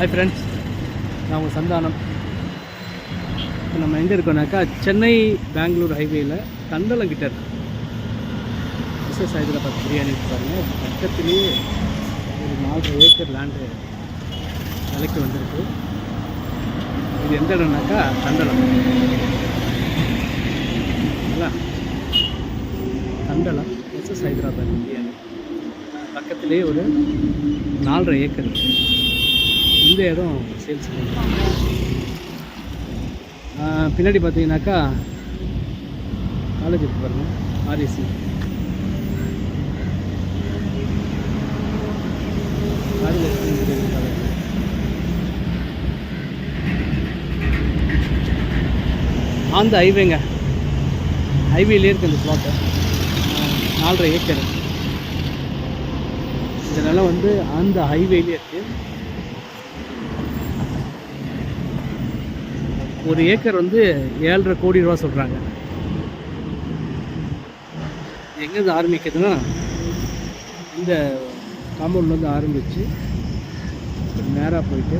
Hi friends நான் உங்கள் சந்தானம். இப்போ நம்ம எங்கே இருக்கோம்னாக்கா சென்னை பெங்களூர் ஹைவேயில் தண்டலம் கிட்ட இருக்கு மிஸ்ஸஸ் ஹைதராபாத் பிரியாணி பாருங்க. பக்கத்துலேயே ஒரு நாலு ஏக்கர் லேண்டு விலைக்கு வந்திருக்கு. இது எந்த இடம்னாக்கா தண்டலம். தண்டலம் எஸ்எஸ் ஹைதராபாத் பிரியாணி. பக்கத்துலேயே ஒரு நாலரை ஏக்கர் இருக்குது இந்த இடம் சேல்ஸ் பின்னாடி பார்த்தீங்கன்னாக்கா காலேஜ் இருக்கு பாருங்க ஆர்எஸ்சி காலேஜ் ஆன் த ஹைவேங்க. ஹைவேலே இருக்கு இந்த பிளாட்டு நாலரை ஏக்கர். இதனால் வந்து அந்த ஹைவேலே இருக்குது ஒரு ஏக்கர் வந்து ஏழரை கோடி ரூபா சொல்கிறாங்க எங்கேருந்து ஆரம்பிக்குதுன்னா இந்த காம்பவுண்ட்லேருந்து ஆரம்பித்து நேராக போயிட்டு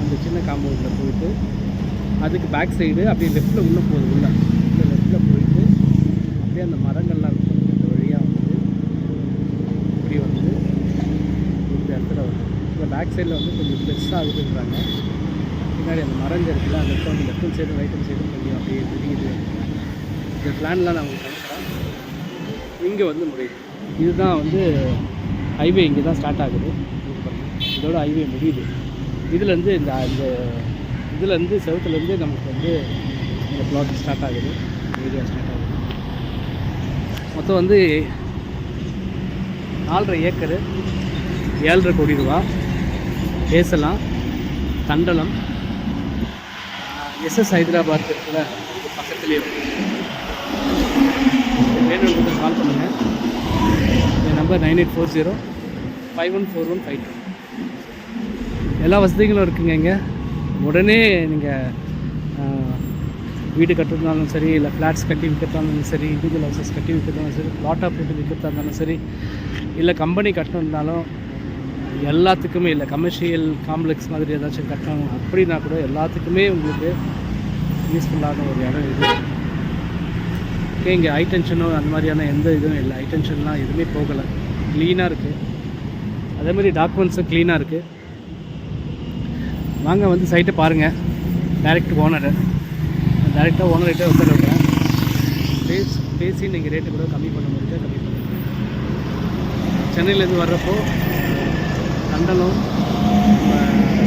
அந்த சின்ன காம்பவுண்டில் போயிட்டு அதுக்கு பேக் சைடு அப்படியே லெஃப்ட்டில் உள்ளே போகுது உள்ள. இந்த லெஃப்ட்டில் போயிட்டு அப்படியே அந்த மரங்கள்லாம் இருக்கும் இந்த வழியாக வந்து இப்படி வந்து இந்த இடத்துல வந்து இந்த பேக் சைடில் வந்து கொஞ்சம் பெருசாக இருக்குன்றாங்க. பின்னாடி அந்த மரங்க இருக்குல்ல அந்த இடத்துல வந்து லெஃப்ட் சைடும் ரைட் சைடும் கொஞ்சம் அப்படியே தெரியுது. இந்த பிளான்லாம் நான் உங்களுக்கு அனுப்புகிறேன் இங்கே வந்து முடியுது இதுதான் வந்து ஹைவே இங்கே தான் ஸ்டார்ட் ஆகுது. இதோட ஹைவே முடியுது. இதுலேருந்து இந்த இந்த இதுலேருந்து செவத்துலேருந்து நமக்கு வந்து இந்த பிளாட் ஸ்டார்ட் ஆகுது. ஏரியா ஸ்டார்ட் ஆகுது. மொத்தம் வந்து நாலரை ஏக்கரு ஏழரை கோடி ரூபா. பேசலாம். தண்டலம். எஸ்எஸ் ஹைதராபாத் இருக்குல்ல அதுக்கு பக்கத்துலேயே வேணும்ன்றது கால் பண்ணுங்கள் என் number nine eight four zero five one four one five two எல்லா வசதிகளும் இருக்குங்க இங்கே. உடனே நீங்கள் வீடு கட்டுறதுனாலும் சரி இல்லை ஃப்ளாட்ஸ் கட்டி விற்கிறதாலும் சரி இண்டிவிஜுவல் ஹவுசஸ் கட்டி விற்கிறதாலும் சரி ப்ளாட்டாக போட்டு விற்கிறதா இருந்தாலும் சரி இல்லை கம்பெனி கட்டணுன்னாலும் எல்லாத்துக்குமே இல்லை. கமர்ஷியல் காம்ப்ளெக்ஸ் மாதிரி ஏதாச்சும் கட்டணும் அப்படின்னா கூட எல்லாத்துக்குமே உங்களுக்கு யூஸ்ஃபுல்லான ஒரு இடம் இது. ஓகே இங்கே ஹை டென்ஷனோ அந்த மாதிரியான எந்த இதுவும் இல்லை. ஹை டென்ஷன்லாம் எதுவுமே போகலை. க்ளீனாக இருக்குது அதே மாதிரி டாக்குமெண்ட்ஸும் க்ளீனாக இருக்குது வாங்க வந்து சைட்டை பாருங்கள் டைரக்ட் ஓனரை டேரெக்டாக ஓனர்கிட்ட உட்கார விட்றேன். பேஸ் பேசி நீங்கள் ரேட்டு கூட கம்மி பண்ண முடியாது கம்மி பண்ண சென்னையிலேருந்து வர்றப்போ மண்டலம் நம்ம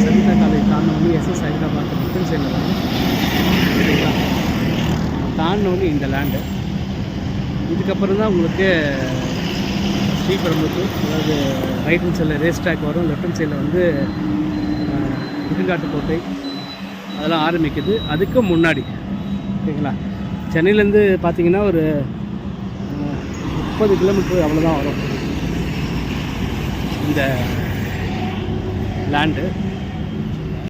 சங்கீதா காலேஜ் வந்து எஸ்எஸ் ஹைதராபாத் டிஃபன் சைடில் தான் சரிங்களா? வந்து இந்த லேண்டு இதுக்கப்புறம் தான் உங்களுக்கு ஸ்ரீபெரும்புத்தூர் அதாவது ரைட் ஹேண்ட் சைடில் ரேஸ் ட்ராக் வரும். லெஃப்ட் ஹேண்ட் சைடில் வந்து இருங்காட்டுக்கோட்டை அதெல்லாம் ஆரம்பிக்குது. அதுக்கு முன்னாடி ஓகேங்களா சென்னையிலேருந்து பார்த்தீங்கன்னா ஒரு முப்பது கிலோமீட்டர் அவ்வளோதான் வரும். இந்த லேண்டு